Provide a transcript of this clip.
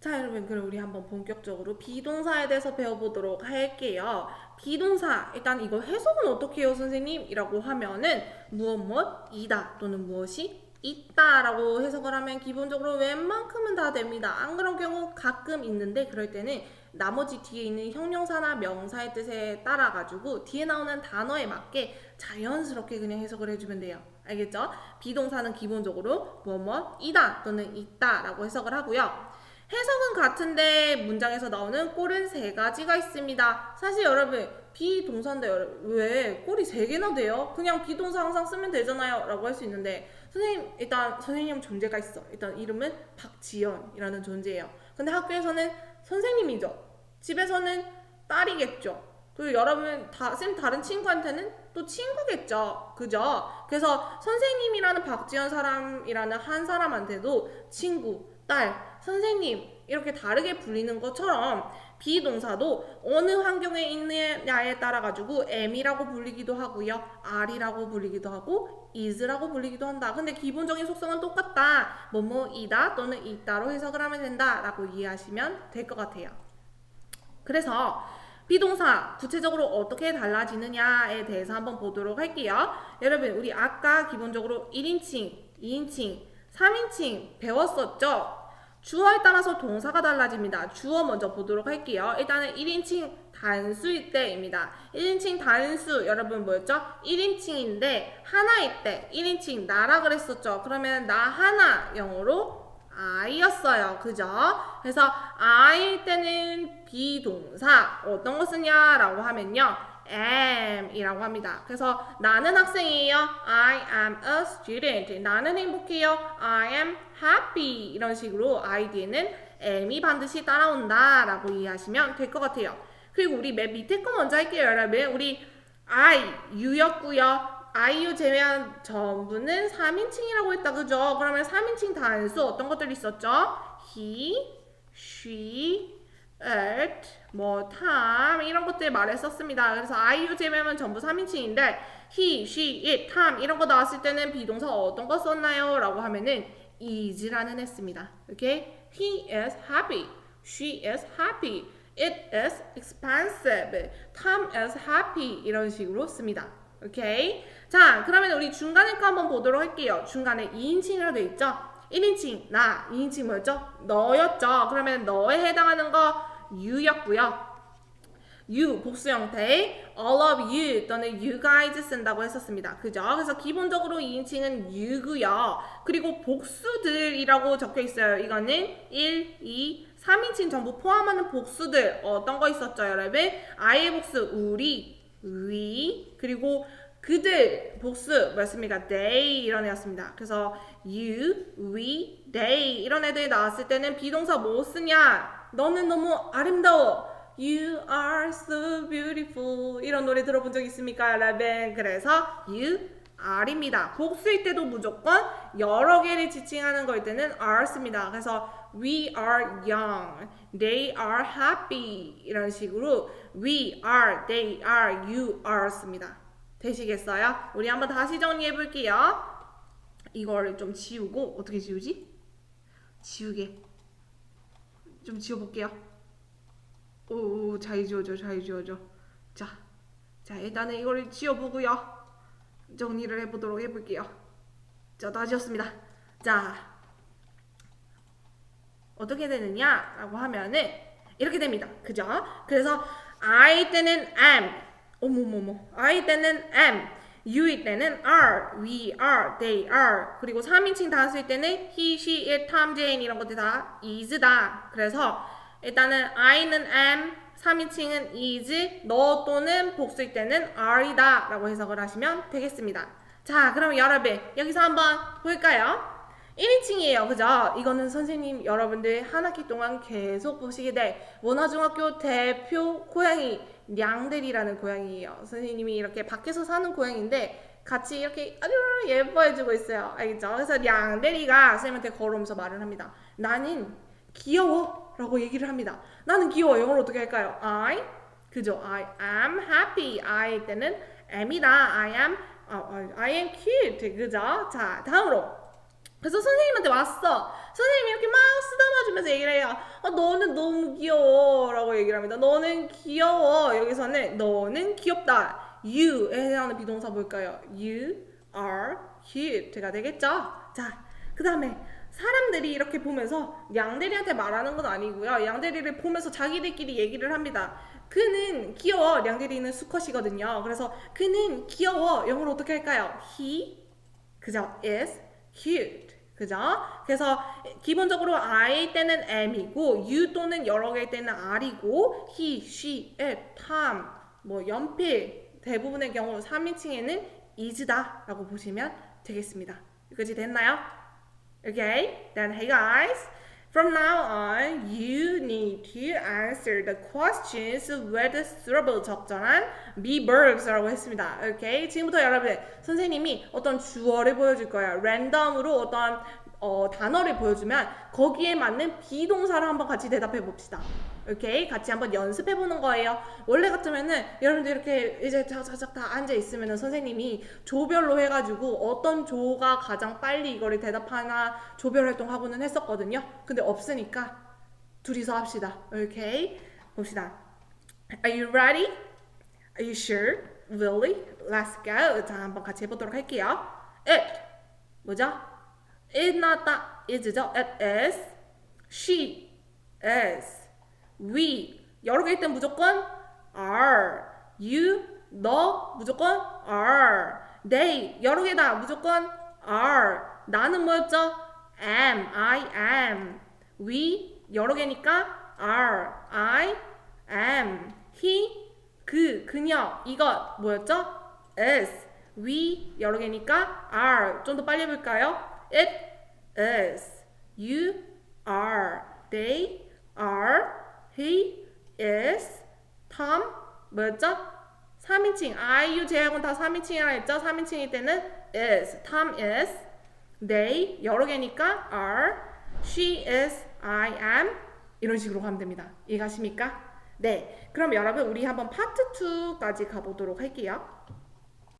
자, 여러분, 그럼 우리 한번 본격적으로 비동사에 대해서 배워보도록 할게요. 비동사, 일단 이거 해석은 어떻게 해요, 선생님? 이라고 하면은 무엇 무엇이다 또는 무엇이 있다 라고 해석을 하면 기본적으로 웬만큼은 다 됩니다. 안 그런 경우 가끔 있는데 그럴 때는 나머지 뒤에 있는 형용사나 명사의 뜻에 따라 가지고 뒤에 나오는 단어에 맞게 자연스럽게 그냥 해석을 해주면 돼요. 알겠죠? 비동사는 기본적으로 뭐뭐이다 또는 있다 라고 해석을 하고요. 해석은 같은데 문장에서 나오는 꼴은 세 가지가 있습니다. 사실 여러분 비동사인데 왜 꼴이 세 개나 돼요? 그냥 비동사 항상 쓰면 되잖아요 라고 할 수 있는데 선생님 일단 선생님 존재가 있어. 일단 이름은 박지연이라는 존재예요. 근데 학교에서는 선생님이죠. 집에서는 딸이겠죠. 그리고 여러분 다, 쌤 다른 친구한테는 또 친구겠죠. 그죠? 그래서 선생님이라는 박지연 사람이라는 한 사람한테도 친구, 딸, 선생님 이렇게 다르게 불리는 것처럼 비동사도 어느 환경에 있느냐에 따라 가지고 am이라고 불리기도 하고요. are이라고 불리기도 하고 is라고 불리기도 한다. 근데 기본적인 속성은 똑같다. 뭐뭐이다 또는 있다로 해석을 하면 된다라고 이해하시면 될 것 같아요. 그래서 비동사 구체적으로 어떻게 달라지느냐에 대해서 한번 보도록 할게요. 여러분 우리 아까 기본적으로 1인칭, 2인칭, 3인칭 배웠었죠? 주어에 따라서 동사가 달라집니다. 주어 먼저 보도록 할게요. 일단은 1인칭 단수일 때입니다. 1인칭 단수 여러분 뭐였죠? 1인칭인데 하나일 때 1인칭 나라 그랬었죠. 그러면 나 하나 영어로 I였어요. 그죠? 그래서 I일 때는 비동사 어떤 거 쓰냐라고 하면요. Am 이라고 합니다. 그래서 나는 학생이에요. I am a student. 나는 행복해요. I am happy. 이런 식으로 뒤에는 am이 반드시 따라온다 라고 이해하시면 될 것 같아요. 그리고 우리 맨 밑에 거 먼저 할게요, 여러분. 우리 I, you였고요. IU 제외한 전부는 3인칭이라고 했다, 그죠? 그러면 3인칭 단수 어떤 것들이 있었죠? he, she, it, 뭐 time 이런 것들 말했었습니다. 그래서 IU 제외하면 전부 3인칭인데 he, she, it, time 이런 거 나왔을 때는 비동사 어떤 거 썼나요? 라고 하면은 is라는 했습니다. 오케이? He is happy. She is happy. It is expensive. Tom is happy. 이런 식으로 씁니다. 오케이? 자, 그러면 우리 중간에 거 한번 보도록 할게요. 중간에 2인칭이라고 돼 있죠? 1인칭, 나, 2인칭 뭐였죠? 너였죠? 그러면 너에 해당하는 거 you였고요. you 복수 형태의 all of you 또는 you guys 쓴다고 했었습니다. 그죠? 그래서 기본적으로 2인칭은 you고요. 그리고 복수들이라고 적혀 있어요. 이거는 1, 2, 3인칭 전부 포함하는 복수들 어떤 거 있었죠, 여러분? 아이의 복수 우리, we 그리고 그들 복수 뭐였습니까? they 이런 애였습니다. 그래서 you, we, they 이런 애들이 나왔을 때는 비동사 뭐 쓰냐? 너는 너무 아름다워. You are so beautiful. 이런 노래 들어본 적 있습니까, 여러분? 그래서 you are입니다. 복수일 때도 무조건 여러 개를 지칭하는 거일 때는 are 씁니다. 그래서 we are young, they are happy 이런 식으로 we are, they are, you are 씁니다. 되시겠어요? 우리 한번 다시 정리해 볼게요. 이거를 좀 지우고 어떻게 지우지? 지우개. 좀 지워볼게요. 오, 잘 지워져, 잘 지워져. 자, 자 일단은 이거를 지워보고요. 정리를 해보도록 해볼게요. 자, 다 지웠습니다. 자, 어떻게 되느냐라고 하면은 이렇게 됩니다. 그죠? 그래서 I 때는 am, 어머머머, I 때는 am, U일 때는 are, we are, they are. 그리고 3인칭 단수일 때는 he, she, it, Tom, Jane 이런 것들 다 is다. 그래서 일단은 I는 am, 3인칭은 is, 너 또는 복수일 때는 are이다 라고 해석을 하시면 되겠습니다. 자, 그럼 여러분 여기서 한번 볼까요? 1인칭이에요. 그죠? 이거는 선생님 여러분들 한 학기 동안 계속 보시게 될 원화중학교 대표 고양이 냥들이라는 고양이에요. 선생님이 이렇게 밖에서 사는 고양인데 같이 이렇게 아주 예뻐해주고 있어요. 알겠죠? 그래서 냥대리가 선생님한테 걸어오면서 말을 합니다. 나는 귀여워 라고 얘기를 합니다. 나는 귀여워. 영어로 어떻게 할까요? I 그죠? I am happy. I 때는 am이다. I am 아, I am cute. 그죠? 자, 다음으로 그래서 선생님한테 왔어. 선생님이 이렇게 막 쓰다봐주면서 얘기를 해요. 아, 너는 너무 귀여워. 라고 얘기를 합니다. 너는 귀여워. 여기서는 너는 귀엽다. you에 해당하는 비동사 뭘까요? you are cute가 되겠죠? 자, 그 다음에 사람들이 이렇게 보면서 양대리한테 말하는 건 아니고요. 양대리를 보면서 자기들끼리 얘기를 합니다. 그는 귀여워. 양대리는 수컷이거든요. 그래서 그는 귀여워. 영어로 어떻게 할까요? He, 그죠? is cute. 그죠? 그래서 기본적으로 I일 때는 am이고 you 또는 여러 개일 때는 R이고 he, she, it, Tom, 뭐 연필 대부분의 경우 3인칭에는 is다 라고 보시면 되겠습니다. 여기까지 됐나요? Okay, then hey guys, from now on, you need to answer the questions with suitable 적절한 be verbs라고 했습니다. Okay, 지금부터 여러분 선생님이 어떤 주어를 보여줄 거예요. 랜덤으로 어떤 어, 단어를 보여주면 거기에 맞는 비동사를 한번 같이 대답해 봅시다. 오케이 같이 한번 연습해 보는 거예요. 원래 같으면은 여러분들 이렇게 이제 자자작 다 앉아 있으면은 선생님이 조별로 해가지고 어떤 조가 가장 빨리 이거를 대답하나 조별 활동하고는 했었거든요. 근데 없으니까 둘이서 합시다. 오케이 봅시다. Are you ready? Are you sure? Really? Let's go. 자 한번 같이 해보도록 할게요. It 뭐죠? It 나왔다. is죠? It is. She is. We 여러 개일 땐 무조건 are. You 너 무조건 are. They 여러 개다 무조건 are. 나는 뭐였죠? am. I am. We 여러 개니까 are. I am. He 그 그녀 이것 뭐였죠? is. We 여러 개니까 are. 좀 더 빨리 해볼까요? It is. You are. They are. He is. Tom 뭐였죠? 3인칭. I, you 제약은 다 3인칭이라 했죠? 3인칭일 때는 is. Tom is. They 여러 개니까 are. She is. I am. 이런 식으로 가면 됩니다. 이해가십니까? 네. 그럼 여러분 우리 한번 파트 2까지 가보도록 할게요.